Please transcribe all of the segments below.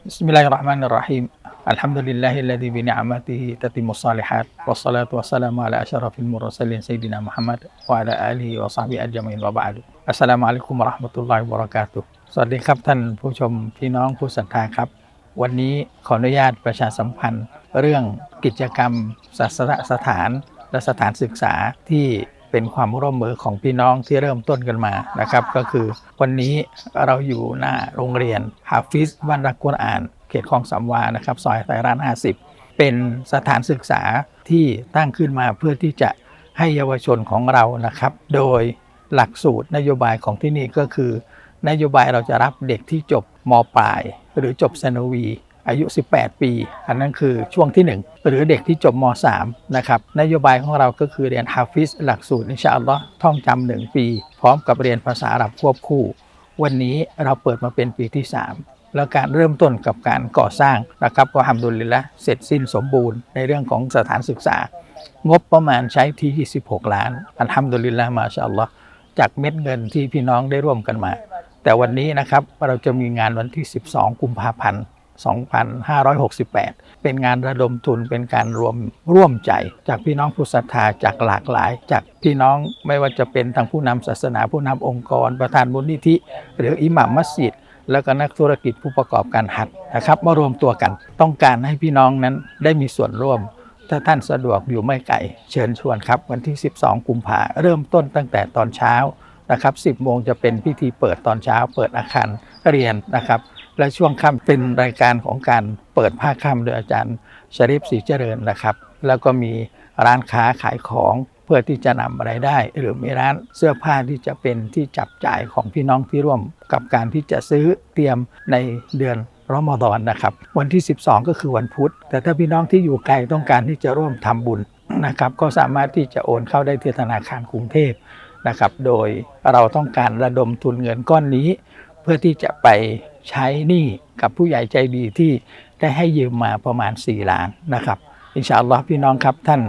بسم الله الرحمن الرحيم الحمد لله الذي بنعمته تتم الصالحات والصلاة والسلام على أشرف المرسلين سيدنا محمد وعلى آله وصحبه أجمعين وبعد السلام عليكم ورحمة الله وبركاته สวัสดีครับท่านผู้ชมพี่น้องผู้ศรัทธาครับ วันนี้ขออนุญาตประชาสัมพันธ์ เรื่องกิจกรรมศาสนสถาน และสถานศึกษาที่ เป็นความร่วมมือของพี่น้องที่เริ่มต้นกันมานะครับ ก็คือวันนี้เราอยู่หน้าโรงเรียนฮาฟิซวันรักกุรอาน เขตคลองสามวานะครับซอยไตรร้าน 50 เป็นสถานศึกษาที่ตั้งขึ้นมาเพื่อที่จะให้เยาวชนของเรานะครับ โดยหลักสูตรนโยบายของที่นี่ก็คือ นโยบายเราจะรับเด็กที่จบมปลาย หรือจบเซนวี อายุ 18 ปี อันนั้นคือช่วงที่ 1 หรือเด็กที่จบม 3 นะครับนโยบายของเราก็คือเรียนฮาฟิซหลักสูตรอินชาอัลลอฮ์ท่องจำหนึ่งปี พร้อมกับเรียนภาษาอาหรับควบคู่ วันนี้เราเปิดมาเป็นปีที่ 3แล้วการเริ่มต้นกับการก่อสร้างนะครับก็ทำดุลิละเสร็จสิ้นสมบูรณ์ในเรื่องของสถานศึกษา งบประมาณใช้ที่ 26 ล้านอันทำดุลิละมาชาอัลลอฮ์จากเม็ดเงินที่พี่น้องได้ร่วมกันมา แต่วันนี้นะครับเราจะมีงานวันที่ 12 กุมภาพันธ์ 2568 เป็นงานระดมทุนเป็นการรวมร่วมใจจากพี่น้องผู้ศรัทธาจากหลากหลาย จากพี่น้องไม่ว่าจะเป็นทางผู้นำศาสนาผู้นำองค์กร ประธานมูลนิธิ หรืออิหม่ามมัสยิดแล้วก็นักธุรกิจผู้ประกอบการหัดนะครับมารวมตัวกัน ต้องการให้พี่น้องนั้นได้มีส่วนร่วม ถ้าท่านสะดวกอยู่ไม่ไกลเชิญชวนครับ วันที่ 12 กุมภาเริ่มต้นตั้งแต่ตอนเช้านะครับ 10 โมงจะเป็นพิธีเปิดตอนเช้า เปิดอาคารเรียนนะครับ และช่วงค่ำเป็นรายการของการเปิดภาคค่ำโดยอาจารย์ชริฟศรีเจริญนะครับ แล้วก็มีร้านค้าขายของเพื่อที่จะนำรายได้ หรือมีร้านเสื้อผ้าที่จะเป็นที่จับจ่ายของพี่น้องที่ร่วม กับการที่จะซื้อเตรียมในเดือนรอมฎอนนะครับ วันที่ 12 ก็คือวันพุธ แต่ถ้าพี่น้องที่อยู่ไกลต้องการที่จะร่วมทำบุญนะครับก็สามารถที่จะโอนเข้าได้ที่ธนาคารกรุงเทพนะครับ โดยเราต้องการระดมทุนเงินก้อนนี้ เพื่อที่จะไป ใช้หนี้กับผู้ใหญ่ใจดีที่ได้ให้ยืมมาประมาณ 4 ล้านนะครับ อินชาอัลลอฮ์พี่น้องครับท่าน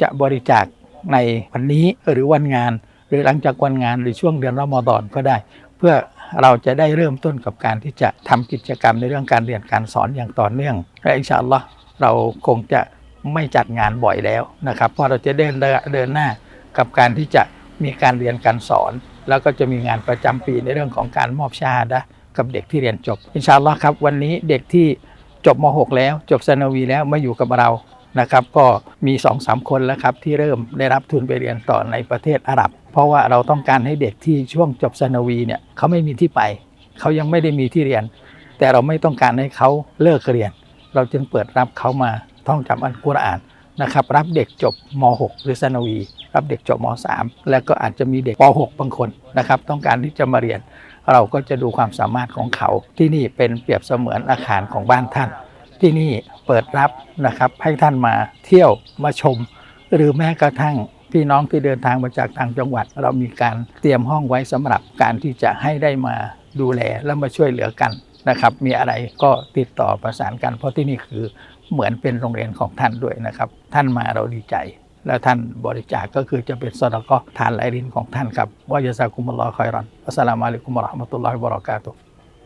จะบริจาคในวันนี้หรือวันงาน หรือหลังจากวันงานหรือช่วงเดือนรอมฎอนก็ได้ เพื่อเราจะได้เริ่มต้นกับการที่จะทำกิจกรรมในเรื่องการเรียนการสอนอย่างต่อเนื่องและอินชาอัลลอฮ์เราคงจะไม่จัดงานบ่อยแล้วนะครับ เพราะเราจะเดินเดินหน้ากับการที่จะมีการเรียนการสอน แล้วก็จะมีงานประจำปีในเรื่องของการมอบชาดะ กับเด็กที่เรียนจบ อินชาอัลลอฮ์ครับวันนี้เด็กที่จบม .6 แล้ว จบซานวีแล้วมาอยู่กับเรานะครับ ก็มี2อสาคนแล้วครับที่เริ่มได้รับทุนไปเรียนต่อในประเทศอาหรับ เพราะว่าเราต้องการให้เด็กที่ช่วงจบซานวีเนี่ยเขาไม่มีที่ไป เขายังไม่ได้มีที่เรียน แต่เราไม่ต้องการให้เขาเลิกเรียน เราจึงเปิดรับเขามาท่องจำอัลกุรอานนะครับรับเด็กจบม .6 หรือซานวี รับเด็กจบม .3 แล้วก็อาจจะมีเด็กป .6 บางคนนะครับ ต้องการที่จะมาเรียน เราก็จะดูความสามารถของเขา ที่นี่เป็นเปรียบเสมือนอาคารของบ้านท่าน ที่นี่เปิดรับนะครับให้ท่านมาเที่ยวมาชม หรือแม้กระทั่งพี่น้องที่เดินทางมาจากต่างจังหวัด เรามีการเตรียมห้องไว้สำหรับการที่จะให้ได้มาดูแลและมาช่วยเหลือกันนะครับ มีอะไรก็ติดต่อประสานกัน เพราะที่นี่คือเหมือนเป็นโรงเรียนของท่านด้วยนะครับ ท่านมาเราดีใจ แล้วท่านบริจาคก็คือจะเป็นสดก็ทานไหลรินของท่านครับว่ายาซากุมุลลอฮ์คอยรอนอัสสลามุอะลัยกุมวะราะห์มะตุลลอฮิวะบะเราะกาตุฮ์